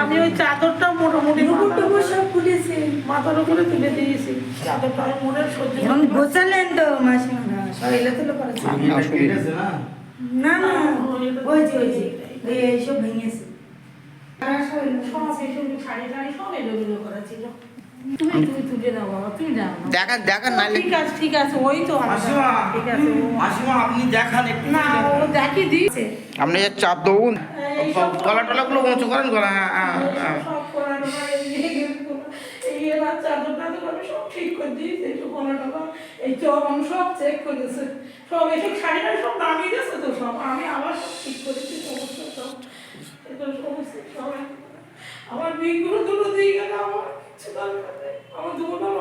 আমি ওই চাদরটা মোটামুটি নুপুর টুপুর সব খুলেছে। মাথার উপরে তুলে দিয়েছি। চাদরটা আমি মনে সহ্য এখন করতে পারছি গোছালেন তো মাসিমারা সব তুলে করেছে না? না না ওই যে ওই যে এইসব ভেঙেছে। সব এসব শাড়ি টাড়ি সব এলোমেলো করা ছিল। না। ঠিক আছে ঠিক আছে ওই তো ঠিক আছে আপনি দেখান একটু। না ও দেখি দিয়েছে। আপনি যে চাপ দেবো এই সব গলা টলাগুলো উঁচু করেন গলা হ্যাঁ আমার বিগুলো দুটো দিয়ে গেলে আমার। আমার অন্য